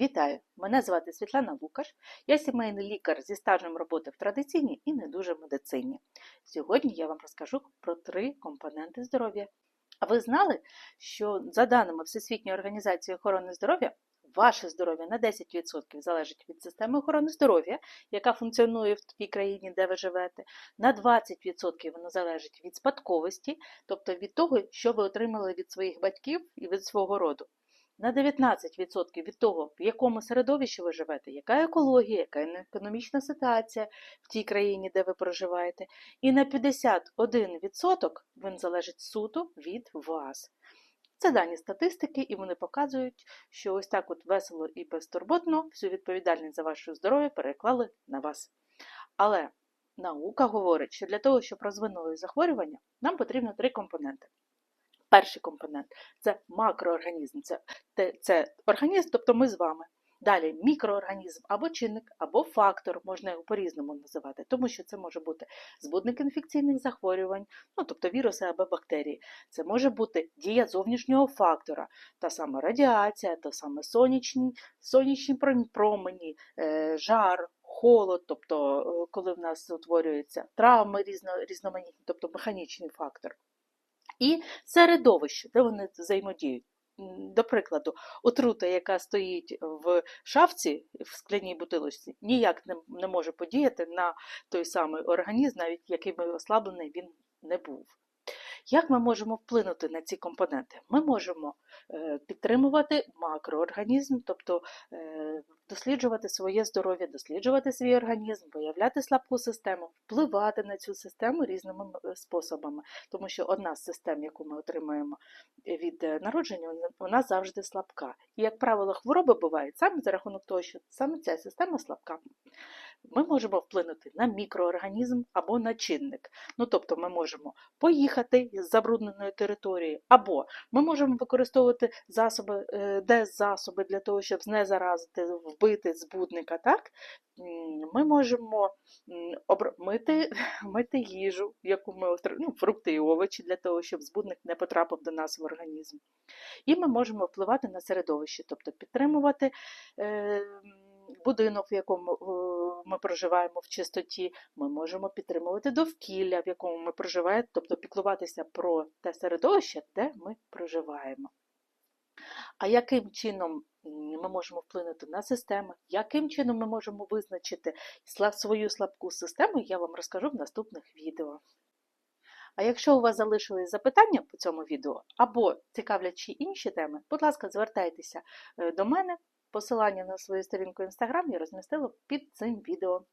Вітаю! Мене звати Світлана Лукаш. Я сімейний лікар зі стажем роботи в традиційній і не дуже медицині. Сьогодні я вам розкажу про три компоненти здоров'я. А ви знали, що за даними Всесвітньої організації охорони здоров'я, ваше здоров'я на 10% залежить від системи охорони здоров'я, яка функціонує в тій країні, де ви живете, на 20% воно залежить від спадковості, тобто від того, що ви отримали від своїх батьків і від свого роду на 19% від того, в якому середовищі ви живете, яка екологія, яка економічна ситуація в тій країні, де ви проживаєте, і на 51% він залежить суто від вас. Це дані статистики, і вони показують, що ось так от весело і безтурботно всю відповідальність за ваше здоров'я переклали на вас. Але наука говорить, що для того, щоб розвинули захворювання, нам потрібно три компоненти. Перший компонент це макроорганізм, це, це, організм, тобто ми з вами. Далі мікроорганізм або чинник, або фактор, можна його по-різному називати, тому що це може бути збудник інфекційних захворювань, ну тобто віруси або бактерії. Це може бути дія зовнішнього фактора, та сама радіація, та саме сонячні, сонячні промені, е, жар, холод, тобто е, коли в нас утворюються травми різно, різноманітні, тобто механічний фактор. І середовище, де вони взаємодіють. До прикладу, отрута, яка стоїть в шафці в скляній бутилочці, ніяк не, не може подіяти на той самий організм, навіть який би ослаблений він не був. Як ми можемо вплинути на ці компоненти? Ми можемо е, підтримувати макроорганізм, тобто е, досліджувати своє здоров'я, досліджувати свій організм, виявляти слабку систему, впливати на цю систему різними е, способами, тому що одна з систем, яку ми отримуємо від народження, вона завжди слабка. І, як правило, хвороби бувають саме за рахунок того, що саме ця система слабка. Ми можемо вплинути на мікроорганізм або на чинник. Ну, тобто ми можемо поїхати з забрудненої території, або ми можемо використовувати засоби, деззасоби для того, щоб знезаразити, вбити збудника. Так? Ми можемо мити, мити їжу, яку ми ну, фрукти і овочі для того, щоб збудник не потрапив до нас в організм. І ми можемо впливати на середовище, тобто підтримувати. Е Будинок, в якому ми проживаємо в чистоті, ми можемо підтримувати довкілля, в якому ми проживаємо, тобто піклуватися про те середовище, де ми проживаємо. А яким чином ми можемо вплинути на системи, яким чином ми можемо визначити свою слабку систему, я вам розкажу в наступних відео. А якщо у вас залишились запитання по цьому відео або цікавлячі інші теми, будь ласка, звертайтеся до мене. Посилання на свою сторінку Instagram я розмістила під цим відео.